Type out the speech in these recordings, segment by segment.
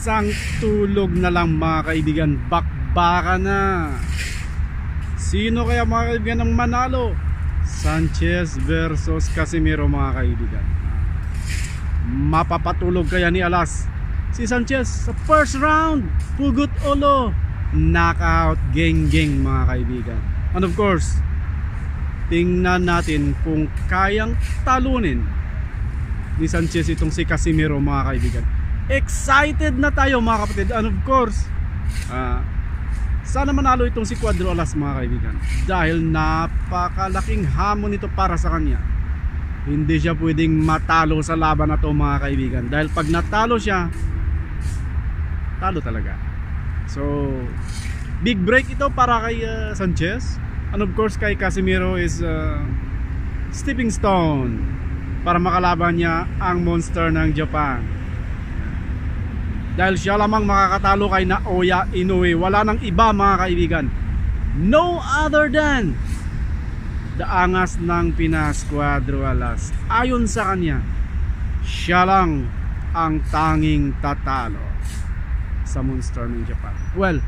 Isang tulog na lang mga kaibigan. Bakbaka na. Sino kaya mga kaibigan ang manalo? Sanchez versus Casimiro mga kaibigan. Mapapatulog kaya ni Alas si Sanchez sa first round. Pugot ulo. Knockout geng-geng mga kaibigan. And of course, tingnan natin kung kayang talunin ni Sanchez itong si Casimiro mga kaibigan. Excited na tayo mga kapatid. And of course, ah, sana manalo itong si Cuadro Alas mga kaibigan. Dahil napakalaking hamon ito para sa kanya. Hindi siya pwedeng matalo sa laban na to mga kaibigan. Dahil pag natalo siya, talo talaga. So, big break ito para kay uh, Sanchez. And of course kay Casimiro is uh, stepping stone para makalaban niya ang monster ng Japan. Dahil siya lamang makakatalo kay Naoya Inoue. Wala nang iba mga kaibigan. No other than the angas ng Pinas Cuadro Alas. Ayon sa kanya, siya lang ang tanging tatalo sa monster ng Japan. Well,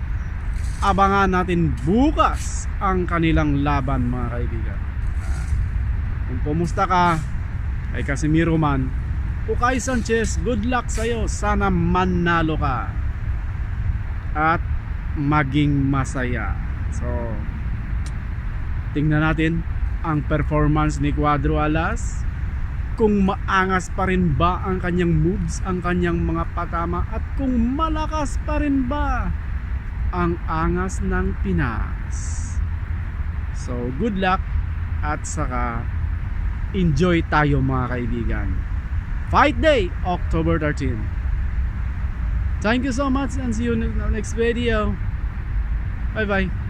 abangan natin bukas ang kanilang laban mga kaibigan. Kung pumusta ka kay Casimiro man o kay Sanchez, good luck sa'yo. Sana manalo ka at maging masaya. So, tingnan natin ang performance ni Cuadro Alas kung maangas pa rin ba ang kanyang moves, ang kanyang mga patama at kung malakas pa rin ba ang angas ng Pinas. So, good luck at saka enjoy tayo mga kaibigan. Fight Day, October 13. Thank you so much and see you in the next video. Bye bye.